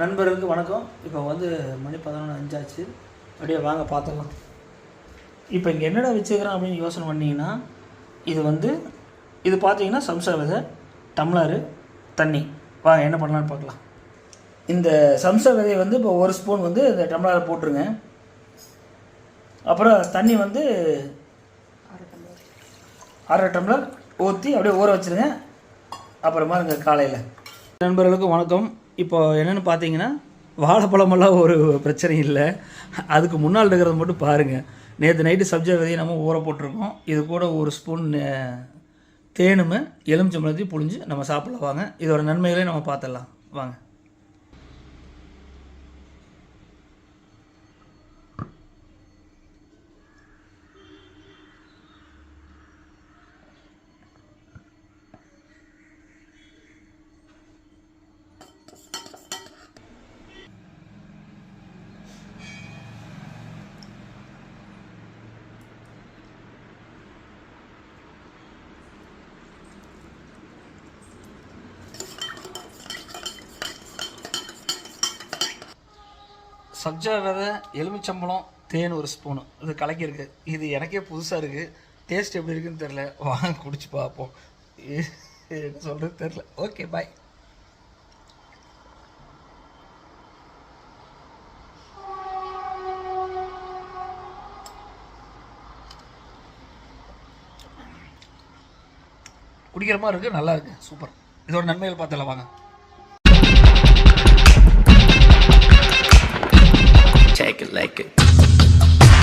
நண்பர்களுக்கு வணக்கம். இப்போ வந்து மணி பதினொன்று அஞ்சாச்சு. அப்படியே வாங்க பார்த்துக்கலாம். இப்போ இங்கே என்னடா வச்சுக்கிறேன் அப்படின்னு யோசனை பண்ணிங்கன்னா இது வந்து இது பார்த்தீங்கன்னா சம்சா விதை டம்ளரு தண்ணி. வாங்க என்ன பண்ணலான்னு பார்க்கலாம். இந்த சம்சா விதையை வந்து இப்போ ஒரு ஸ்பூன் வந்து இந்த டம்ளரில் போட்டுருங்க. அப்புறம் தண்ணி வந்து அரை டம்ளர் ஊற்றி அப்படியே ஊற வச்சுருங்க. அப்புறமா இந்த காலையில். நண்பர்களுக்கு வணக்கம். இப்போ என்னென்னு பார்த்தீங்கன்னா வாழைப்பழமெல்லாம் ஒரு பிரச்சனை இல்லை. அதுக்கு முன்னால் இருக்கிறத மட்டும் பாருங்கள் நேற்று நைட்டு சப்ஜா விதையை நம்ம ஊற போட்டிருக்கோம். இது கூட ஒரு ஸ்பூன் நே- எலுமிச்சம்பழத்தையும் புழிஞ்சு நம்ம சாப்பிடலாம். வாங்க இதோட நன்மைகளையும் நம்ம பார்த்துடலாம். வாங்க. சப்ஜா விதை எலுமிச்சம்பழம் தேன் ஒரு ஸ்பூனு இது கலக்கியிருக்கு. இது எனக்கே புதுசாக இருக்குது டேஸ்ட் எப்படி இருக்குன்னு தெரில வாங்க குடிச்சு பார்ப்போம். என்ன சொல்கிறது தெரில ஓகே பாய் குடிக்கிற மாதிரி இருக்குது நல்லா இருக்குது சூப்பர் இதோட நன்மைகள் பார்த்தல வாங்க.